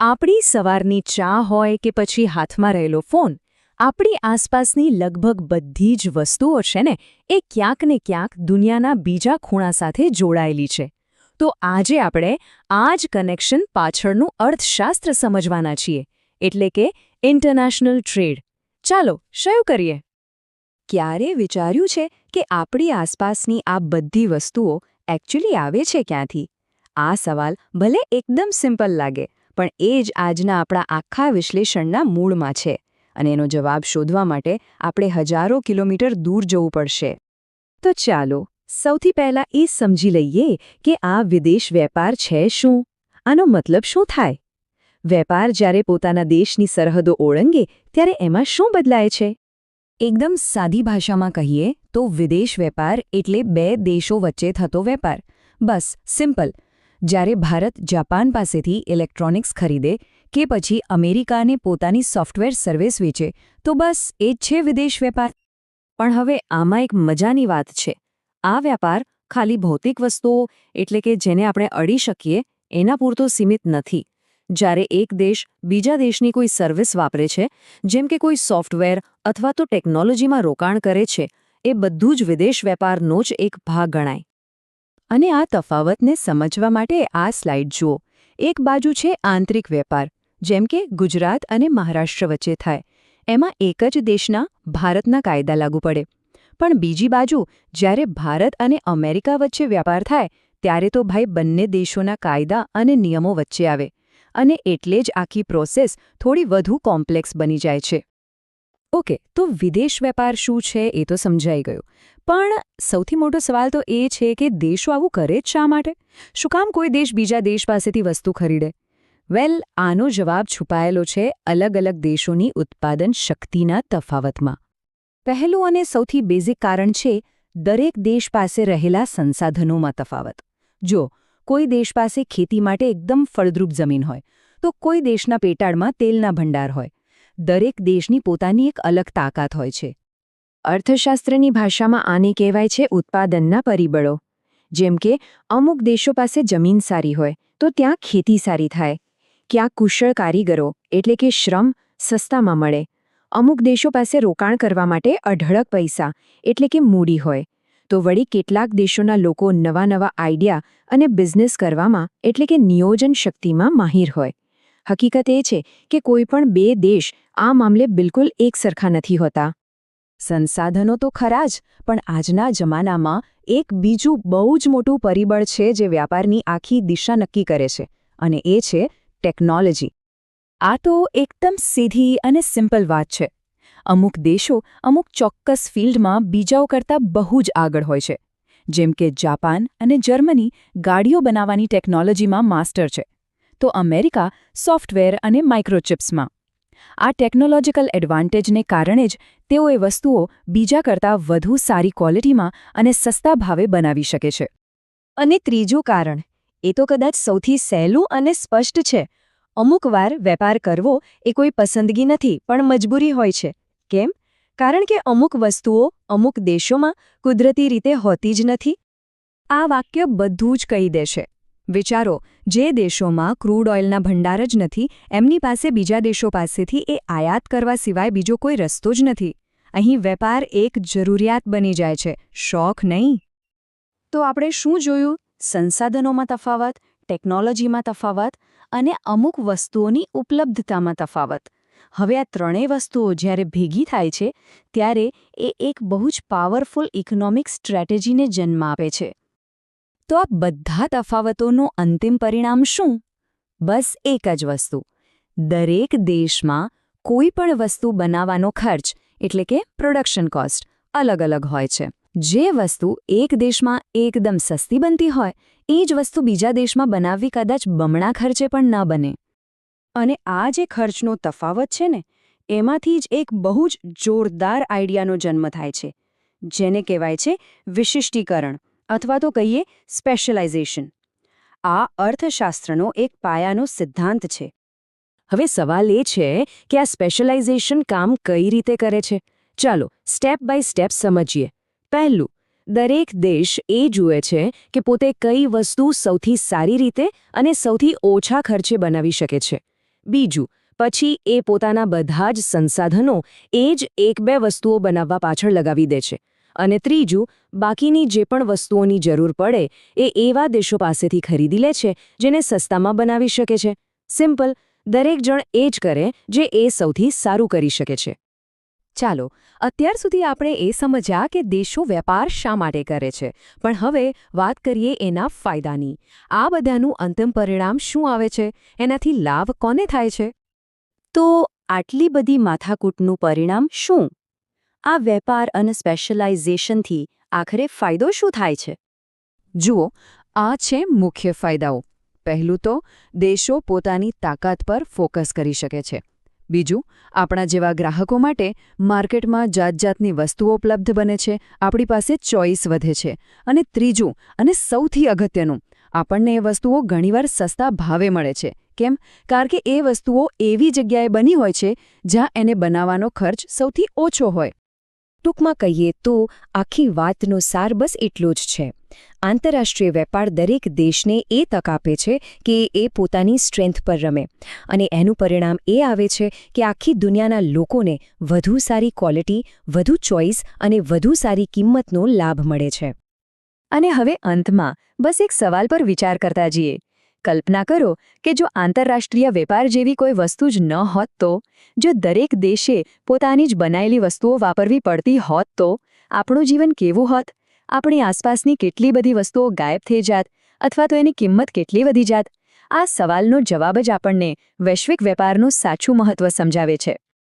આપણી સવારની ચા હોય કે પછી હાથમાં રહેલો ફોન, આપણી આસપાસની લગભગ બધી જ વસ્તુઓ છે ને, એ ક્યાંક ને ક્યાંક દુનિયાના બીજા ખૂણા સાથે જોડાયેલી છે. તો આજે આપણે આ જ કનેક્શન પાછળનું અર્થશાસ્ત્ર સમજવાના છીએ, એટલે કે ઇન્ટરનેશનલ ટ્રેડ. ચાલો, શરૂ કરીએ. ક્યારે વિચાર્યું છે કે આપણી આસપાસની આ બધી વસ્તુઓ એકચ્યુઅલી આવે છે ક્યાંથી? આ સવાલ ભલે એકદમ સિમ્પલ લાગે પણ એ જ આજના આપણા આખા વિશ્લેષણના મૂળમાં છે અને એનો જવાબ શોધવા માટે આપણે હજારો કિલોમીટર દૂર જવું પડશે. તો ચાલો, સૌથી પહેલા એ સમજી લઈએ કે આ વિદેશ વેપાર છે શું? આનો મતલબ શું થાય? વેપાર જ્યારે પોતાના દેશની સરહદો ઓળંગે, ત્યારે એમાં શું બદલાય છે? એકદમ સાદી ભાષામાં કહીએ તો વિદેશ વેપાર એટલે બે દેશો વચ્ચે થતો વેપાર. બસ, સિમ્પલ. જ્યારે ભારત જાપાન પાસેથી ઇલેક્ટ્રોનિક્સ ખરીદે કે પછી અમેરિકાને પોતાની સોફ્ટવેર સર્વિસ વેચે, તો બસ એ જ છે વિદેશ વેપાર. પણ હવે આમાં એક મજાની વાત છે. આ વ્યાપાર ખાલી ભૌતિક વસ્તુઓ, એટલે કે જેને આપણે અડી શકીએ, એના પૂરતો સીમિત નથી. જ્યારે એક દેશ બીજા દેશની કોઈ સર્વિસ વાપરે છે, જેમ કે કોઈ સોફ્ટવેર અથવા તો ટેકનોલોજીમાં રોકાણ કરે છે, એ બધું જ વિદેશ વેપારનો જ એક ભાગ ગણાય. અને આ તફાવતને સમજવા માટે આ સ્લાઇડ જુઓ. એક બાજુ છે આંતરિક વેપાર, જેમ કે ગુજરાત અને મહારાષ્ટ્ર વચ્ચે થાય. એમાં એક જ દેશના, ભારતના કાયદા લાગુ પડે. પણ બીજી બાજુ, જ્યારે ભારત અને અમેરિકા વચ્ચે વ્યાપાર થાય, ત્યારે તો ભાઈ બંને દેશોના કાયદા અને નિયમો વચ્ચે આવે. અને એટલે જ આખી પ્રોસેસ થોડી વધુ કોમ્પ્લેક્સ બની જાય છે. ઓકે, તો વિદેશ વેપાર શું છે એ તો સમજાઈ ગયું. પણ સૌથી મોટો સવાલ તો એ છે કે દેશો આવું કરે જ શા માટે? શું કામ કોઈ દેશ બીજા દેશ પાસેથી વસ્તુ ખરીદે? વેલ, આનો જવાબ છુપાયેલો છે અલગ અલગ દેશોની ઉત્પાદન શક્તિના તફાવતમાં. પહેલું અને સૌથી બેઝિક કારણ છે દરેક દેશ પાસે રહેલા સંસાધનોમાં તફાવત. જો કોઈ દેશ પાસે ખેતી માટે એકદમ ફળદ્રુપ જમીન હોય, તો કોઈ દેશના પેટાળમાં તેલના ભંડાર હોય. દરેક દેશની પોતાની એક અલગ તાકાત હોય છે. અર્થશાસ્ત્રની ભાષામાં આને કહેવાય છે ઉત્પાદનના પરિબળો. જેમ કે, અમુક દેશો પાસે જમીન સારી હોય, તો ત્યાં ખેતી સારી થાય. ક્યાં કુશળ કારીગરો, એટલે કે શ્રમ, સસ્તામાં મળે. અમુક દેશો પાસે રોકાણ કરવા માટે અઢળક પૈસા, એટલે કે મૂડી હોય. તો વળી કેટલાક દેશોના લોકો નવા નવા આઈડિયા અને બિઝનેસ કરવામાં, એટલે કે નિયોજન શક્તિમાં માહિર હોય. હકીકત એ છે કે કોઈપણ બે દેશ આ મામલે બિલકુલ એકસરખા નથી હોતા. સંસાધનો તો ખરા જ, પણ આજના જમાનામાં એક બીજું બહુ જ મોટું પરિબળ છે જે વ્યાપારની આખી દિશા નક્કી કરે છે, અને એ છે ટેકનોલોજી. આ તો એકદમ સીધી અને સિમ્પલ વાત છે. અમુક દેશો અમુક ચોક્કસ ફિલ્ડમાં બીજાઓ કરતાં બહુ જ આગળ હોય છે. જેમ કે જાપાન અને જર્મની ગાડીઓ બનાવવાની ટેકનોલોજીમાં માસ્ટર છે. તો અમેરિકા સોફ્ટવેર અને માઇક્રોચિપ્સમાં. આ ટેકનોલોજીકલ એડવાન્ટેજને કારણે જ તેઓ એ વસ્તુઓ બીજા કરતાં વધુ સારી ક્વોલિટીમાં અને સસ્તા ભાવે બનાવી શકે છે. અને ત્રીજું કારણ, એ તો કદાચ સૌથી સહેલું અને સ્પષ્ટ છે. અમુકવાર વેપાર કરવો એ કોઈ પસંદગી નથી, પણ મજબૂરી હોય છે. કેમ? કારણ કે અમુક વસ્તુઓ અમુક દેશોમાં કુદરતી રીતે હોતી જ નથી. આ વાક્ય બધું જ કહી દેશે. વિચારો જે દેશોમાં ક્રૂડ ઓઇલના ભંડાર જ નથી, એમની પાસે બીજા દેશો પાસેથી એ આયાત કરવા સિવાય બીજો કોઈ રસ્તો જ નથી. અહીં વેપાર એક જરૂરિયાત બની જાય છે. શોખ નહીં? તો આપણે શું જોયું? સંસાધનોમાં તફાવત, ટેકનોલોજીમાં તફાવત અને અમુક વસ્તુઓની ઉપલબ્ધતામાં તફાવત. હવે આ ત્રણેય વસ્તુઓ જ્યારે ભેગી થાય છે, ત્યારે એ એક બહુ જ પાવરફુલ ઇકોનોમિક સ્ટ્રેટેજીને જન્મ આપે છે. તો આ બધા તફાવતોનું અંતિમ પરિણામ શું? બસ એક જ વસ્તુ. દરેક દેશમાં કોઈ પણ વસ્તુ બનાવવાનો ખર્ચ, એટલે કે પ્રોડક્શન કોસ્ટ અલગ અલગ હોય છે. જે વસ્તુ એક દેશમાં એકદમ સસ્તી બનતી હોય, એ જ વસ્તુ બીજા દેશમાં બનાવવી કદાચ બમણા ખર્ચે પણ ન બને. અને આ જે ખર્ચનો તફાવત છે ને, એમાંથી જ એક બહુ જ જોરદાર આઈડિયાનો જન્મ થાય છે. જેને કહેવાય છે વિશિષ્ટીકરણ. અથવા તો કહીએ સ્પેશિયલાઇઝેશન આ અર્થશાસ્ત્રનો એક પાયાનો સિદ્ધાંત છે. હવે સવાલ એ છે કે આ સ્પેશિયલાઇઝેશન કામ કઈ રીતે કરે છે? ચાલો સ્ટેપ બાય સ્ટેપ સમજીએ. પહેલું, દરેક દેશ એ જુએ છે કે પોતે કઈ વસ્તુ સૌથી સારી રીતે અને સૌથી ઓછા ખર્ચે બનાવી શકે છે. બીજું, પછી એ પોતાના બધા જ સંસાધનો એ જ એક બે વસ્તુઓ બનાવવા પાછળ લગાવી દે છે. અને ત્રીજું, બાકીની જે પણ વસ્તુઓની જરૂર પડે, એ એવા દેશો પાસેથી ખરીદી લે છે, જેને સસ્તામાં બનાવી શકે છે. સિમ્પલ, દરેક જણ એ જ કરે, જે એ સૌથી સારું કરી શકે છે. ચાલો, અત્યાર સુધી આપણે એ સમજ્યા કે દેશો વેપાર શા માટે કરે છે. પણ હવે વાત કરીએ એના ફાયદાની. આ બધાનું અંતિમ પરિણામ શું આવે છે? એનાથી લાભ કોને થાય છે? તો આટલી બધી માથાકૂટનું પરિણામ શું? આ વેપાર અને સ્પેશિયલાઇઝેશનથી આખરે ફાયદો શું થાય છે? જુઓ, આ છે મુખ્ય ફાયદાઓ. પહેલું તો, દેશો પોતાની તાકાત પર ફોકસ કરી શકે છે. બીજું, આપણા જેવા ગ્રાહકો માટે માર્કેટમાં જાતજાતની વસ્તુઓ ઉપલબ્ધ બને છે, આપણી પાસે ચોઇસ વધે છે. અને ત્રીજું, અને સૌથી અગત્યનું, આપણને એ વસ્તુઓ ઘણીવાર સસ્તા ભાવે મળે છે. કેમ? કારણ કે એ વસ્તુઓ એવી જગ્યાએ બની હોય છે, જ્યાં એને બનાવવાનો ખર્ચ સૌથી ઓછો હોય. ટૂંકમાં કહીએ તો આખી વાતનો સાર બસ એટલો જ છે. આંતરરાષ્ટ્રીય વેપાર દરેક દેશને એ તક આપે છે કે એ પોતાની સ્ટ્રેન્થ પર રમે અને એનું પરિણામ એ આવે છે કે આખી દુનિયાના લોકોને વધુ સારી ક્વોલિટી, વધુ ચોઇસ અને વધુ સારી કિંમતનો લાભ મળે છે. અને હવે અંતમાં બસ એક સવાલ પર વિચાર કરતા જઈએ. કલ્પના કરો કે જો આંતરરાષ્ટ્રીય વેપાર જેવી કોઈ વસ્તુ જ ન હોત તો, જો દરેક દેશે પોતાની જ બનાયેલી વસ્તુઓ વાપરવી પડતી હોત તો, આપણું જીવન કેવું હોત? આપણી આસપાસની કેટલી બધી વસ્તુઓ ગાયબ થઈ જાત અથવા તો એની કિંમત કેટલી વધી જાત? આ સવાલનો જવાબ જ આપણને વૈશ્વિક વેપારનું સાચું મહત્વ સમજાવે છે.